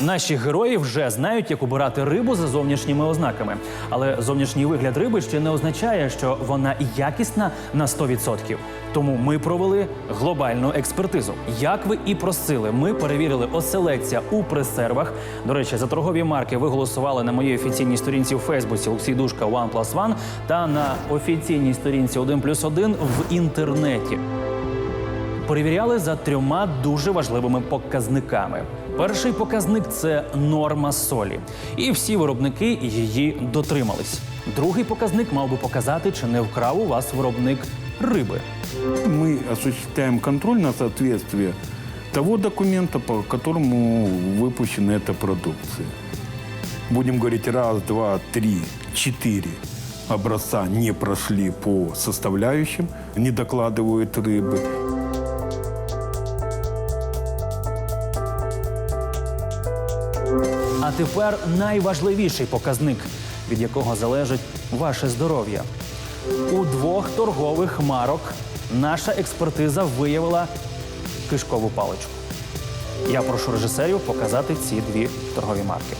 Наші герої вже знають, як обирати рибу за зовнішніми ознаками. Але зовнішній вигляд риби ще не означає, що вона якісна на 100%. Тому ми провели глобальну експертизу. Як ви і просили, ми перевірили оселедця у пресервах. До речі, за торгові марки ви голосували на моїй офіційній сторінці у Фейсбуці Олексій Душка One Plus One та на офіційній сторінці 1 плюс 1 в інтернеті перевіряли за трьома дуже важливими показниками. Перший показник це норма солі, і всі виробники її дотримались. Другий показник мав би показати, чи не вкрав у вас виробник риби. Мы осуществляем контроль на соответствие того документа, по которому выпущена эта продукция. Будем говорить, раз, два, три, четыре образца не прошли по составляющим, не докладывают рыбы. Тепер найважливіший показник, від якого залежить ваше здоров'я. У двох торгових марок наша експертиза виявила кишкову паличку. Я прошу режисерів показати ці дві торгові марки.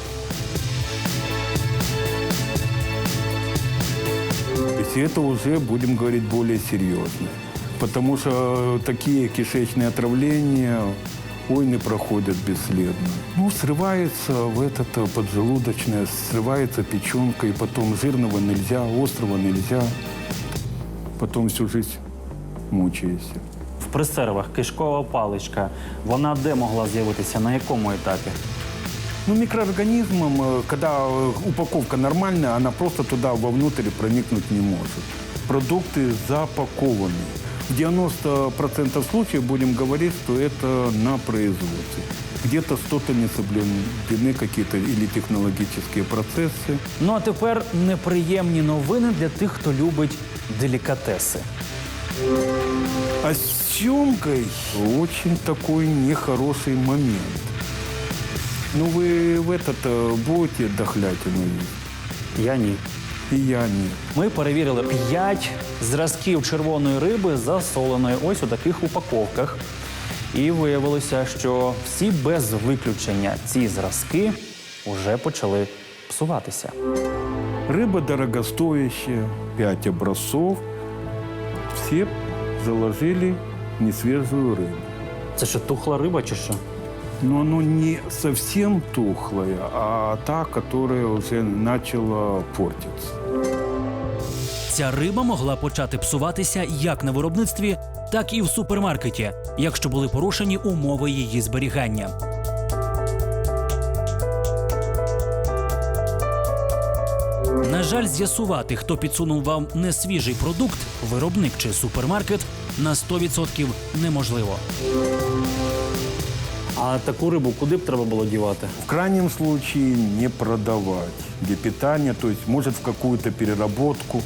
Это уже, будем говорить, более серьезно. Потому что такие кишечные отравления, ой, не проходят бесследно. Ну, срывается в этот э, поджелудочное, срывается печенка, и потом жирного нельзя, острого нельзя. Потом всю жизнь мучаешься. В пресервах кишкова паличка. Вона де могла з'явитися? На якому етапі? Ну, микроорганизмам, э, когда э, упаковка нормальная, она просто туда вовнутрь проникнуть не может. Продукты запакованы. В 90% случаев будем говорить, что это на производстве. Где-то что-то не соблюдены какие-то или технологические процессы. Ну а тепер неприємні новини для тих, хто любить делікатеси. А с съемкой очень такой нехороший момент. Ну, вы в этот э, будете дохлятину есть? Я ні. Нет. Ми перевірили 5 зразків червоної риби засоленої ось у таких упаковках. І виявилося, що всі без виключення ці зразки вже почали псуватися. Рыба дорогостоящая, 5 образцов. Все заложили несвежую рыбу. Це що тухла риба чи що? Но оно не совсем тухлое, а та, которая уже начала портиться. Ця риба могла почати псуватися як на виробництві, так і в супермаркеті, якщо були порушені умови її зберігання. На жаль, з'ясувати, хто підсунув вам несвіжий продукт, виробник чи супермаркет, на 100% неможливо. А таку рибу куди б треба було дівати? В крайнем случае не продавать для питания, то есть может в какую-то переработку.